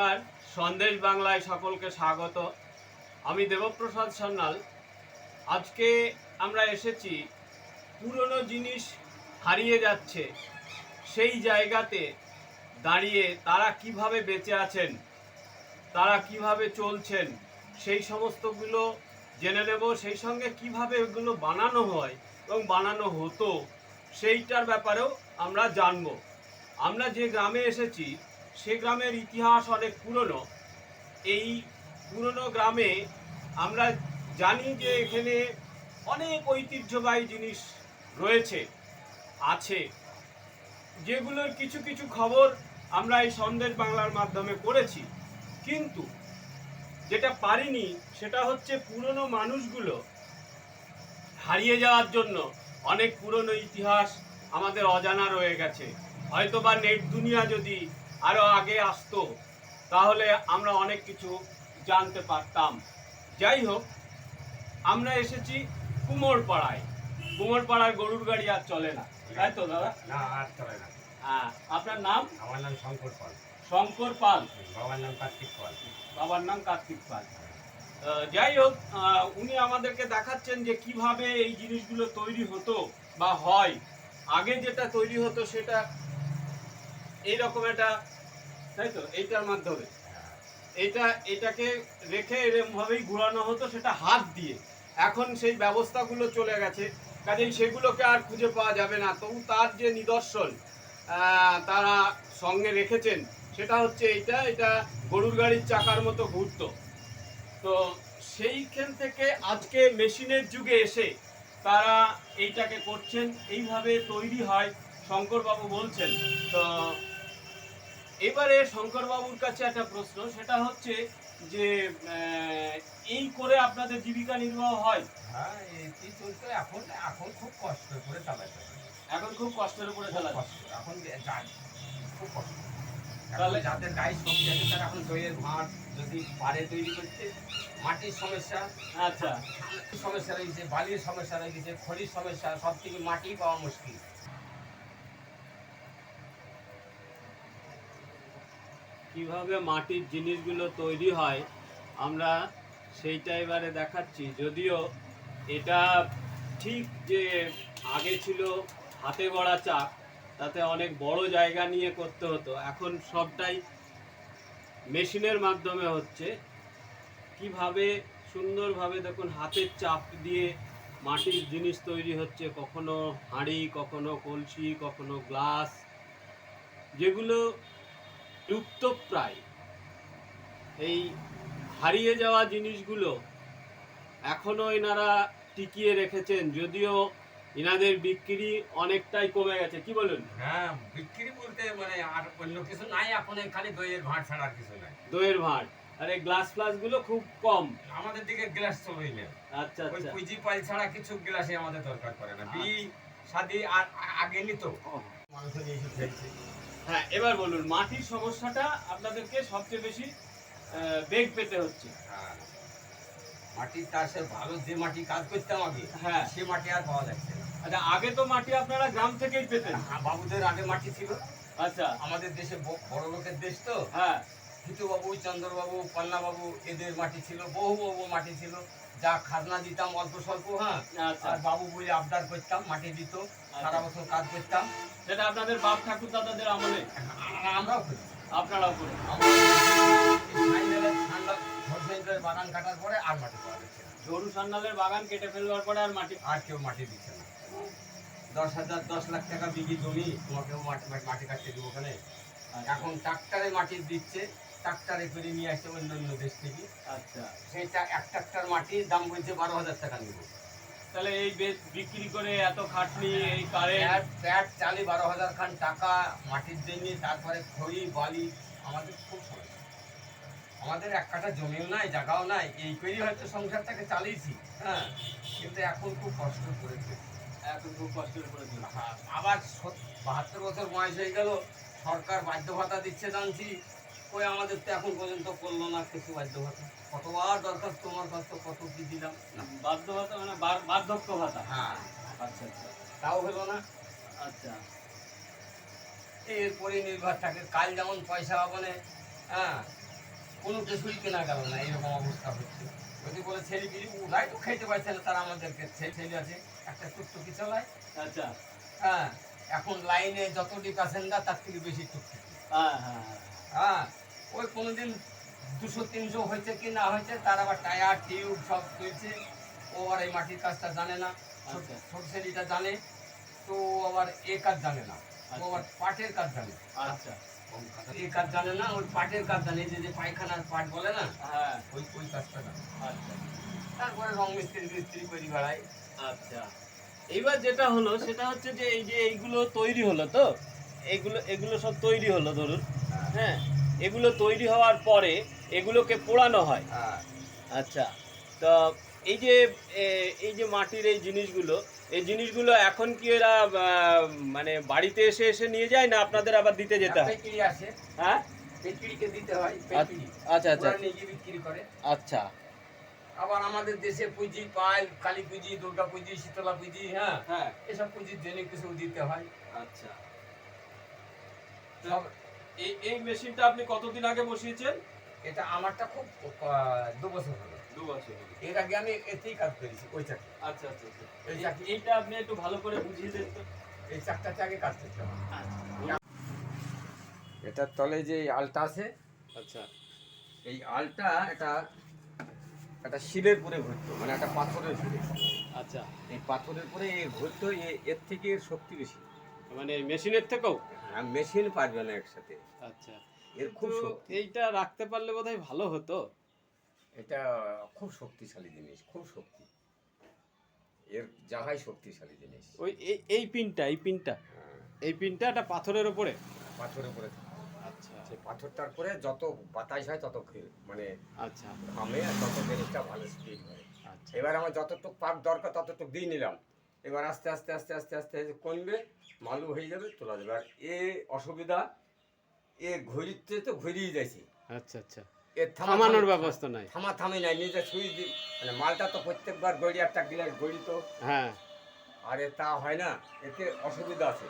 নমস্কার। সন্দেশ বাংলায় সকলকে স্বাগত। আমি দেবপ্রসাদ সান্যাল। আজকে আমরা এসেছি, পুরনো জিনিস হারিয়ে যাচ্ছে, সেই জায়গাতে দাঁড়িয়ে তারা কীভাবে বেঁচে আছেন, তারা কীভাবে চলছেন, সেই সমস্তগুলো জেনে নেব, সেই সঙ্গে কীভাবে এগুলো বানানো হয় এবং বানানো হতো, সেইটার ব্যাপারেও আমরা জানব। আমরা যে গ্রামে এসেছি সে গ্রামের ইতিহাস অনেক পুরনো। এই পুরনো গ্রামে আমরা জানি যে এখানে অনেক ঐতিহ্যবাহী জিনিস রয়েছে, আছে। যেগুলোর কিছু কিছু খবর আমরা এই সন্দেশ বাংলার মাধ্যমে করেছি কিন্তু যেটা পারিনি সেটা হচ্ছে পুরনো মানুষগুলো হারিয়ে যাওয়ার জন্য অনেক পুরনো ইতিহাস আমাদের অজানা রয়ে গেছে। হয়তো বা নেট দুনিয়া যদি আরও আগে আসতো তাহলে আমরা অনেক কিছু জানতে পারতাম। যাই হোক আমরা এসেছি কুমোরপাড়ায়। কুমোরপাড়ার গরুর গাড়ি আর চলে না। তাই তো দাদা? না আর চলে না। হ্যাঁ আপনার নাম? আমার নাম শঙ্কর পাল। শঙ্কর পাল। বাবার নাম কার্তিক পাল। বাবার নাম কার্তিক পাল। যাই হোক উনি আমাদেরকে দেখাচ্ছেন যে কীভাবে এই জিনিসগুলো তৈরি হতো বা হয়। আগে যেটা তৈরি হতো সেটা এইরকম একটা, তাই তো? এইটার মাধ্যমে। এটা, এটাকে রেখে এরকম ভাবেই ঘোরানো হতো, সেটা হাত দিয়ে। এখন সেই ব্যবস্থাগুলো চলে গেছে। কাজেই সেগুলোকে আর খুঁজে পাওয়া যাবে না। তবু তার যে নিদর্শন তারা সঙ্গে রেখেছেন, সেটা হচ্ছে এইটা, এটা গরুর গাড়ির চাকার মতো ঘুরত। তো সেইখান থেকে আজকে মেশিনের যুগে এসে তারা এইটাকে করছেন। এইভাবে তৈরি হয়, শঙ্করবাবু বলছেন। তো এবারে শঙ্করবাবুর কাছে একটা প্রশ্ন সেটা হচ্ছে যে এই করে আপনাদের জীবিকা নির্বাহ হয়? হ্যাঁ এটি চলতো এখন এখন খুব কষ্ট করে চালাতে এখন খুব কষ্টের উপরে খুব চালা কষ্ট এখন যে- খুব কষ্ট। তাহলে- যাদের গায়ে শক্তি আছে তারা এখন দইয়ের ভাঁড় যদি পারে তৈরি করতে মাটির সমস্যা আচ্ছা। সমস্যা রয়েছে বালির সমস্যা রয়েছে খড়ির সমস্যা সব থেকে মাটি পাওয়া মুশকিল। কীভাবে মাটির জিনিসগুলো তৈরি হয়, আমরা সেইটা এবারে দেখাচ্ছি। যদিও এটা ঠিক যে আগে ছিল হাতে গড়া চাক, তাতে অনেক বড় জায়গা নিয়ে করতে হতো। এখন সবটাই মেশিনের মাধ্যমে হচ্ছে। কীভাবে সুন্দরভাবে দেখুন, হাতের চাপ দিয়ে মাটির জিনিস তৈরি হচ্ছে, কখনো হাঁড়ি, কখনো কলসি, কখনো গ্লাস, যেগুলো লুপ্তপ্রায়। এই হারিয়ে যাওয়া জিনিসগুলো এখনও এনারা টিকিয়ে রেখেছেন যদিও এনাদের বিক্রি অনেকটাই কমে গেছে। কি বলুন? হ্যাঁ বিক্রি বলতে মানে আর অন্য কিছু নাই এখন এই খালি দইয়ের ভাঁড় ছাড়া আর কিছু নাই। দইয়ের ভাঁড়। আর এই গ্লাস ফ্লাসগুলো খুব কম। আমাদের দিকে গ্লাস চলবেই না আচ্ছা ওই আচ্ছা। পুঁজি পাল ছাড়া কিছু গ্লাসে আমাদের দরকার পড়ে না। বি শাদি আর আগে নিত। মানুষ নিয়ে এসে ফেলছে হ্যাঁ এবার বলুন মাটির সমস্যাটা আপনাদেরকে সবচেয়ে বেশি বেগ পেতে হচ্ছে। হ্যাঁ। মাটির চাষে ভালো যে মাটি কাজ করতাম আগে হ্যাঁ। সে মাটি আর পাওয়া যাচ্ছে না। আচ্ছা আগে তো মাটি আপনারা গ্রাম থেকেই পেতেন। হ্যাঁ, বাবুদের আগে মাটি ছিল। আচ্ছা। আমাদের দেশে বড় লোকের দেশ তো। হ্যাঁ। বাবু চন্দ্রবাবু পান্নাবাবু এদের মাটি ছিল বহু বহু মাটি ছিল। যা খাজনা দিতাম অল্প স্বল্প হ্যাঁ? আচ্ছা। আর বাবু বলে আবদার করতাম মাটি দিত সারা বছর কাজ করতাম। সেটা আপনাদের বাপ ঠাকুর দাদাদের আমলে? আমরাও করি। আপনারাও ফাইনালে ঠান্ডা ঝড় বাগান কাটার পরে আর মাটি পাওয়া যাচ্ছে না। ঝরু বাগান কেটে ফেলবার পরে আর মাটি আর কেউ মাটি দিচ্ছে না। দশ হাজার দশ লাখ টাকা বিঘি জমি তোমাকেও মাটি মাটি কাটতে দেবো ওখানে। এখন ট্রাক্টারে মাটি দিচ্ছে ট্রাক্টারে করে নিয়ে আসছে অন্য অন্য দেশ থেকে। আচ্ছা। সেটা এক ট্রাক্টার মাটির দাম বলছে বারো হাজার টাকা নেব। তাহলে এই বে- বিক্রি করে এত খাটনি এই কারেন্ট। প্যাট চালে বারো হাজার খান টাকা মাটির জন্য তারপরে খড়ি বালি আমাদের খুব সমস্যা। আমাদের এক কাঠা জমিও নাই জায়গাও নাই এই করেই হয়তো সংসারটাকে চালিয়েছি হ্যাঁ। কিন্তু এখন খুব কষ্ট করেছে। এখন খুব কষ্ট করেছে। হ্যাঁ, আবার বাহাত্তর বছর বয়স হয়ে গেল সরকার বাধ্য ভাতা দিচ্ছে জানছি ওই আমাদের তো এখন পর্যন্ত করল না কিছু বাধ্য ভাতা। কতবার দরকার তোমার কাছ কত কি দিলাম? না বাধ্য ভাতা মানে বার- বার্ধক্য ভাতা। হ্যাঁ। আচ্ছা আচ্ছা। তাও হলো না? আচ্ছা। এরপরে নির্ভর থাকে কাল যেমন পয়সা পাবো না হ্যাঁ কোনো কিছুই কেনা গেল না এরকম অবস্থা হচ্ছে। যদি বলে ছেলে বিড়ি ওরাই তো খেতে পারছে না তারা আমাদেরকে ছেলে আছে একটা টুকটুকি চালায়। আচ্ছা। হ্যাঁ এখন লাইনে যতটি প্যাসেঞ্জার তার থেকে বেশি টুকটুকি। হ্যাঁ হ্যাঁ। হ্যাঁ। হ্যাঁ ওই কোনোদিন দুশো তিনশো হয়েছে কি না হয়েছে তার আবার টায়ার টিউব সব তুলছে ও আবার এই মাটির কাজটা জানে না ছোট আচ্ছা। ছেলেটা জানে তো আবার এ কাজ জানে না। ও আবার পাটের কাজ জানে। আচ্ছা। এ কাজ জানে না ওই পাটের কাজ জানে যে যে পায়খানার পাট বলে না হ্যাঁ। ওই ওই কাজটা জানে। আচ্ছা। তারপরে রং মিস্ত্রি মিস্ত্রি করে বেড়ায়। আচ্ছা। এইবার যেটা হলো সেটা হচ্ছে যে এই যে এইগুলো তৈরি হলো তো এগুলো এগুলো সব তৈরি হলো ধরুন হ্যাঁ। এগুলো তৈরি হওয়ার পরে এগুলোকে পোড়ানো হয়। হ্যাঁ। আচ্ছা তো এই যে এই যে মাটির এই জিনিসগুলো এই জিনিসগুলো এখন কি এরা মানে বাড়িতে এসে এসে নিয়ে যায় না আপনাদের আবার দিতে যেতে হয়? হ্যাঁ? দিতে হয় আচ্ছা আচ্ছা ওরা বিক্রি করে। আচ্ছা। আবার আমাদের দেশে পুঁজি পায় কালী পুঁজি দুর্গা পুঁজি শীতলা পুঁজি হ্যাঁ? হ্যাঁ। এসব পুঁজির জন্য কিছু দিতে হয়। আচ্ছা। এই এই মেশিনটা আপনি কতদিন আগে বসিয়েছেন? এটা আমারটা খুব দু বছর হলো। দু বছর এর আগে আমি এতেই কাজ করেছি ওই চাকরি। আচ্ছা আচ্ছা আচ্ছা। এই চাকরি। এইটা আপনি একটু ভালো করে বুঝিয়ে দেন তো। এই চাকটাতে আগে কাজ করতে হয় আচ্ছা। এটার তলে যে আলটা আছে আচ্ছা। এই আলটা এটা একটা শিলের পরে ঘুরতো মানে একটা পাথরের শিলে আচ্ছা। এই পাথরের পরে এ ঘুরতো এর থেকে শক্তি বেশি। মানে মেশিনের থেকেও? হ্যাঁ মেশিন পারবে না একসাথে। আচ্ছা। এর খুব এইটা রাখতে পারলে বোধহয় ভালো হতো। এটা খুব শক্তিশালী জিনিস খুব শক্তি। এর যাহাই শক্তিশালী জিনিস। ওই এই- এই পিনটা এই পিনটা। হ্যাঁ, এই পিনটা একটা পাথরের ওপরে পাথরের উপরে। আচ্ছা। সেই পাথরটার পরে যত বাতাস হয় তত মানে আচ্ছা। ঘামে আর তত জিনিসটা ভালো স্পিড হয়। আচ্ছা। এবার আমার যতটুকু পাক দরকার ততটুকু দিয়ে নিলাম। এবার আস্তে আস্তে আস্তে আস্তে আস্তে আস্তে কমবে মালু হয়ে যাবে তোলা যাবে আর এ অসুবিধা এ ঘড়িতে তো ঘুরিয়ে যাইছে। আচ্ছা আচ্ছা। এর থামানোর ব্যবস্থা নাই। থামা থামি নাই নিজে সুইচ দি মানে মালটা তো প্রত্যেকবার গড়ি একটা গ্লাস গড়ি তো। হ্যাঁ। আরে তা হয় না এতে অসুবিধা আছে।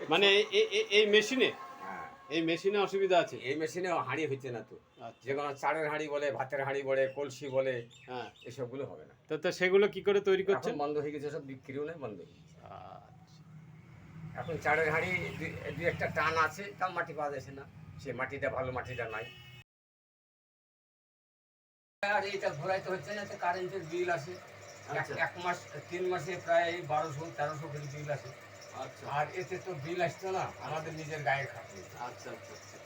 এ মানে এ- এ- এই মেশিনে? হ্যাঁ। এই মেশিনে অসুবিধা আছে? এই মেশিনে হাঁড়ি হচ্ছে না তো। আচ্ছা। যে কোনো চারের হাঁড়ি বলে ভাতের হাঁড়ি বলে কলসি বলে হ্যাঁ। এসবগুলো হবে না। তো তো সেগুলো কি করে তৈরি করছেন বন্ধ হয়ে গেছে সব বিক্রিও নেই বন্ধ হয়ে গেছে। আচ্ছা। এখন চারের হাঁড়ি দুই- একটা টান আছে তাও মাটি পাওয়া যাচ্ছে না। সে মাটিটা ভালো মাটিটা নাই। আর এটা ঘোরাইতে হচ্ছে না কারেন্টের বিল আসে এক-। মাস তিন মাসে প্রায় বারোশো তেরোশো করে বিল আসে আর এতে তো বিল আসতো না আমাদের নিজের গায়ের খাটনি। আচ্ছা আচ্ছা আচ্ছা।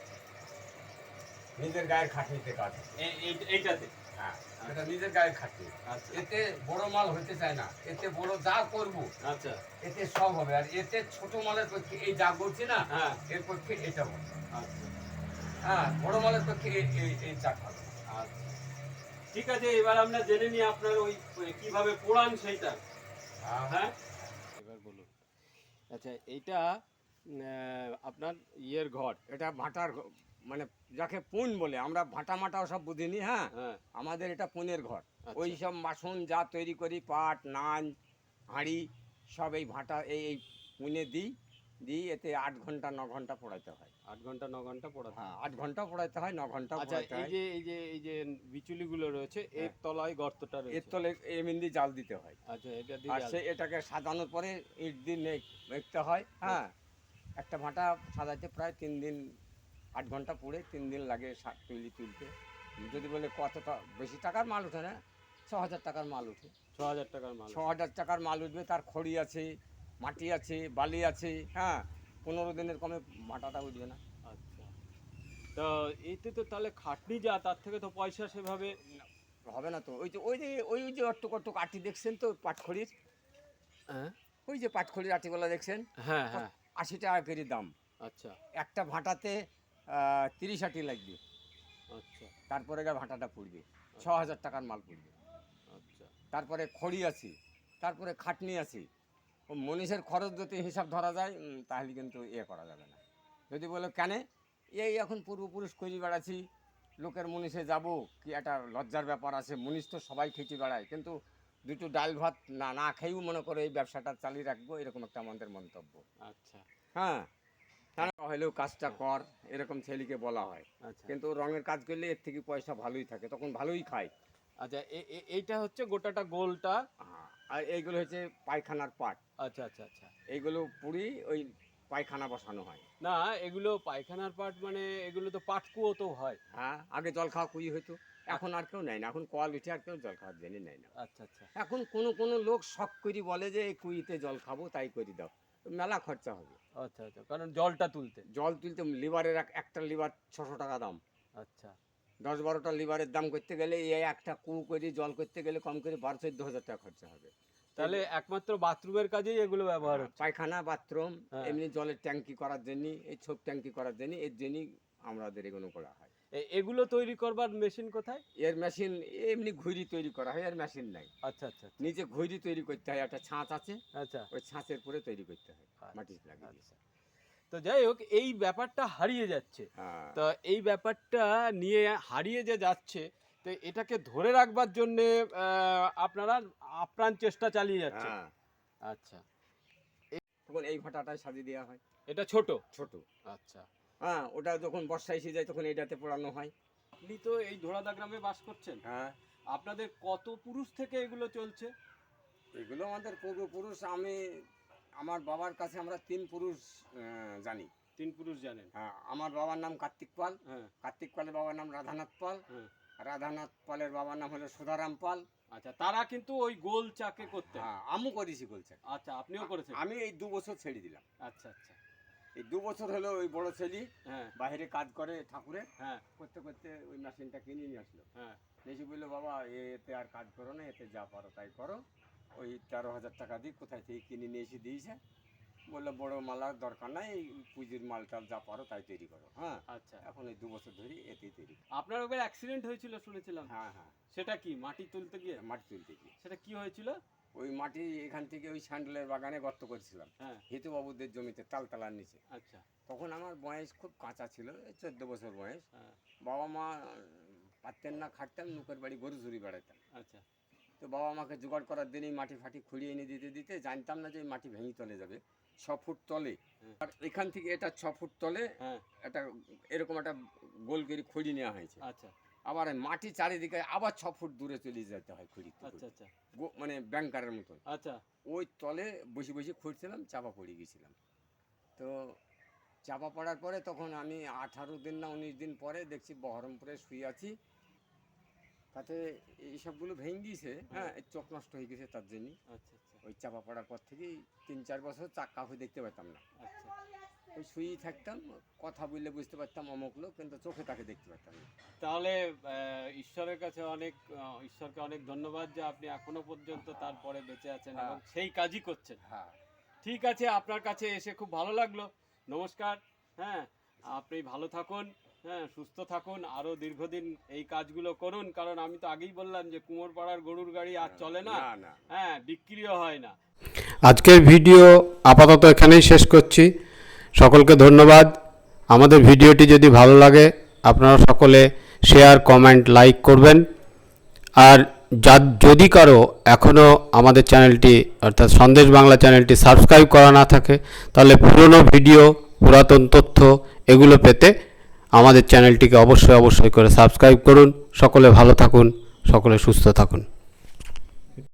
নিজের গায়ের খাটনিতে কাজ। এইটাতে? হ্যাঁ এটা নিজের গায়ের খাটনি। আচ্ছা। এতে বড় মাল হতে চায় না এতে বড় যা করব আচ্ছা। এতে সব হবে। আর এতে ছোট মালের পক্ষে এই যা করছি না হ্যাঁ। এর পক্ষে এটা হবে। আচ্ছা। হ্যাঁ বড় মালের পক্ষে এই এই- হবে আচ্ছা। ঠিক আছে এবার আমরা জেনে নিই আপনার ওই কীভাবে পোড়ান সেইটা। হ্যাঁ। হ্যাঁ? আচ্ছা এইটা আপনার ইয়ের ঘর এটা ভাটার মানে যাকে পুন বলে আমরা ভাটা মাটাও সব বুঝিনি হ্যাঁ? হ্যাঁ। আমাদের এটা পুনের ঘর। আচ্ছা। ওই সব মাসুন যা তৈরি করি পাট নান হাঁড়ি সব এই ভাটা এই এই পুনে দিই। দিই এতে আট ঘণ্টা ন ঘণ্টা পড়াইতে হয়। আট ঘণ্টা ন ঘণ্টা পোড়াতে হ্যাঁ আট ঘণ্টা পড়াইতে হয় ন ঘণ্টা আচ্ছা এই যে এই যে এই যে বিচুলিগুলো রয়েছে এর হ্যাঁ। তলায় গর্তটা এর রয়েছে। তলে এমনি জাল দিতে হয়। আচ্ছা এটা আর সে এটাকে সাজানোর পরে ইট দিন মেঘতে হয় হ্যাঁ। একটা ভাটা সাজাতে প্রায় তিন দিন আট ঘণ্টা পড়ে তিন দিন লাগে তৈরি তুলতে। যদি বলে কতটা বেশি টাকার মাল ওঠে না ছ হাজার টাকার মাল ওঠে ছ হাজার টাকার মাল ছ হাজার টাকার মাল উঠবে তার খড়ি আছে মাটি আছে বালি আছে হ্যাঁ পনেরো দিনের কমে ভাটাটা উঠবে না। আচ্ছা। তো এতে তো তাহলে খাটনি যা তার থেকে তো পয়সা সেভাবে হবে না তো। ওই যে ওই যে ওই যে অট্টুক অট্টুক আটি দেখছেন তো পাটখড়ির? হ্যাঁ। ওই যে পাটখড়ির আটিগুলো দেখছেন? হ্যাঁ হ্যাঁ। আশি টাকা করে দাম। আচ্ছা। একটা ভাটাতে তিরিশ আটি লাগবে। আচ্ছা। তারপরে গা ভাটাটা পড়বে। ছ হাজার টাকার মাল পড়বে। আচ্ছা। তারপরে খড়ি আছে। তারপরে খাটনি আছে। মনীষের খরচ যদি হিসাব ধরা যায় তাহলে কিন্তু ইয়ে করা যাবে না। যদি বলো কেন? এই এখন পূর্বপুরুষ করি বেড়াচ্ছি লোকের মনীষে যাব কি একটা লজ্জার ব্যাপার আছে মনীষ তো সবাই খেতে বেড়ায় কিন্তু দুটো ডাল ভাত না না খেয়েও মনে করে এই ব্যবসাটা চালিয়ে রাখব এরকম একটা আমাদের মন্তব্য। আচ্ছা। হ্যাঁ তারা হলেও কাজটা কর এরকম ছেলেকে বলা হয়। আচ্ছা। কিন্তু রঙের কাজ করলে এর থেকে পয়সা ভালোই থাকে তখন ভালোই খায়। আচ্ছা এইটা হচ্ছে গোটাটা গোলটা আর এইগুলো হচ্ছে পায়খানার পাট। আচ্ছা আচ্ছা আচ্ছা। এইগুলো পুরি ওই পায়খানা বসানো হয়। না এগুলো পায়খানার পাট মানে এগুলো তো পাটকুয়ো তো হয়। হ্যাঁ আগে জল খাওয়া কুই হতো এখন আর কেউ নেয় না এখন কল উঠে আর কেউ জল খাওয়ার জন্য নেয় না। আচ্ছা আচ্ছা। এখন কোনো কোনো লোক শখ করি বলে যে এই কুইতে জল খাব তাই করে দাও। মেলা খরচা হবে। আচ্ছা আচ্ছা কারণ জলটা তুলতে। জল তুলতে লিভারের এক- একটা লিভার ছশো টাকা দাম। আচ্ছা। দশ বারোটা লিভারের দাম করতে গেলে এই একটা কু করে জল করতে গেলে কম করে বারো চোদ্দ হাজার টাকা খরচা হবে। তাহলে একমাত্র বাথরুমের কাজেই এগুলো ব্যবহার পায়খানা বাথরুম হ্যাঁ। এমনি জলের ট্যাঙ্কি করার জন্য এই ছোপ ট্যাঙ্কি করার জন্য এর জন্যই আমাদের এগুলো করা হয়। এগুলো তৈরি করবার মেশিন কোথায়? এর মেশিন এমনি ঘুরি তৈরি করা হয় এর মেশিন নাই। আচ্ছা আচ্ছা নিজে নিচে ঘুরি তৈরি করতে হয় একটা ছাঁচ আছে। আচ্ছা। ওই ছাঁচের পরে তৈরি করতে হয় আচ্ছা, মাটি লাগিয়ে। আচ্ছা। তো যাই হোক এই ব্যাপারটা হারিয়ে যাচ্ছে। হ্যাঁ। তো এই ব্যাপারটা নিয়ে হারিয়ে যে যাচ্ছে তো এটাকে ধরে রাখবার জন্য আপনারা আপ্রাণ চেষ্টা চালিয়ে যাচ্ছে হ্যাঁ। আচ্ছা। তখন এই ভাটাটায় সাজিয়ে দেওয়া হয়। এটা ছোট? ছোট। আচ্ছা। হ্যাঁ ওটা যখন বর্ষা এসে যায় তখন এটাতে পোড়ানো হয়। আপনি তো এই ধোড়াদা গ্রামে বাস করছেন। হ্যাঁ। আপনাদের কত পুরুষ থেকে এগুলো চলছে? এগুলো আমাদের পূর্বপুরুষ আমি আমার বাবার কাছে আমরা তিন পুরুষ জানি। তিন পুরুষ জানেন? হ্যাঁ আমার বাবার নাম কার্তিক পাল। হ্যাঁ। কার্তিক পালের বাবার নাম রাধানাথ পাল। হ্যাঁ। রাধানাথ পালের বাবার নাম হলো সুধারাম পাল। আচ্ছা তারা কিন্তু ওই গোল চাকে করতে হ্যাঁ আমু করেছি বলছে আচ্ছা আপনিও করেছেন? আমি এই দু বছর ছেড়ে দিলাম। আচ্ছা আচ্ছা। এই দু বছর হলো ওই বড় ছেলে। হ্যাঁ। বাইরে কাজ করে ঠাকুরে। হ্যাঁ। করতে করতে ওই মেশিনটা কিনে নিয়ে আসলো। হ্যাঁ। এসে বলল বাবা এতে আর কাজ করো না এতে যা পারো তাই করো। ওই তেরো হাজার টাকা দিয়ে কোথায় থেকে কিনে নিয়ে এসে দিয়েছে। বলল বড় মালার দরকার নাই পুঁজির মালটা যা পারো তাই তৈরি করো হ্যাঁ? আচ্ছা। এখন এই দু বছর ধরে এতেই তৈরি। আপনার একবার অ্যাক্সিডেন্ট হয়েছিল শুনেছিলাম। হ্যাঁ হ্যাঁ। সেটা কি মাটি তুলতে গিয়ে? মাটি তুলতে গিয়ে। সেটা কি হয়েছিল? ওই মাটি এখান থেকে ওই স্যান্ডেলের বাগানে গর্ত করেছিলাম। হ্যাঁ। হেতুবাবুদের জমিতে তালতলার নিচে। আচ্ছা। তখন আমার বয়স খুব কাঁচা ছিল চোদ্দ বছর বয়স। হ্যাঁ। বাবা মা পারতেন না খাটতাম লোকের বাড়ি গরু চুরি বেড়াতাম আচ্ছা। তো বাবা মাকে জোগাড় করার দিনেই মাটি ফাটি খুঁড়িয়ে এনে দিতে দিতে জানতাম না যে মাটি ভেঙে তলে যাবে ছ ফুট তলে। আর এখান থেকে এটা ছ ফুট তলে হ্যাঁ। একটা এরকম একটা গোল করে খুঁড়ি নেওয়া হয়েছে। আচ্ছা। আবার মাটি চারিদিকে আবার ছ ফুট দূরে চলে যেতে হয় খুঁড়ি আচ্ছা আচ্ছা। মানে ব্যাংকারের মতন। আচ্ছা। ওই তলে বসে বসে খুঁড়ছিলাম চাপা পড়ে গেছিলাম। তো চাপা পড়ার পরে তখন আমি আঠারো দিন না উনিশ দিন পরে দেখছি বহরমপুরে শুয়ে আছি। তাতে এইসবগুলো ভেঙে গিয়েছে হ্যাঁ চোখ নষ্ট হয়ে গেছে তার জন্য। আচ্ছা আচ্ছা। ওই চাপা পড়ার পর থেকেই তিন চার বছর চাক কাউকে দেখতে পেতাম না। আচ্ছা। ওই শুয়েই থাকতাম কথা বললে বুঝতে পারতাম অমুক লোক কিন্তু চোখে তাকে দেখতে পারতাম না। তাহলে ঈশ্বরের কাছে অনেক ঈশ্বরকে অনেক ধন্যবাদ যে আপনি এখনও পর্যন্ত তারপরে বেঁচে আছেন এবং হ্যাঁ। সেই কাজই করছেন। হ্যাঁ। ঠিক আছে আপনার কাছে এসে খুব ভালো লাগল। নমস্কার হ্যাঁ আপনি ভালো থাকুন। হ্যাঁ সুস্থ থাকুন আরও দীর্ঘদিন এই কাজগুলো করুন। কারণ আমি তো আগেই বললাম যে কুমোরপাড়ার গরুর গাড়ি আর চলে না। না না। হ্যাঁ বিক্রিও হয় না। আজকের ভিডিও আপাতত এখানেই শেষ করছি। সকলকে ধন্যবাদ। আমাদের ভিডিওটি যদি ভালো লাগে আপনারা সকলে শেয়ার কমেন্ট লাইক করবেন। আর যা যদি কারও এখনও আমাদের চ্যানেলটি অর্থাৎ সন্দেশ বাংলা চ্যানেলটি সাবস্ক্রাইব করা না থাকে তাহলে পুরনো ভিডিও পুরাতন তথ্য এগুলো পেতে আমাদের চ্যানেলটিকে অবশ্যই অবশ্যই করে সাবস্ক্রাইব করুন। সকলে ভালো থাকুন সকলে সুস্থ থাকুন।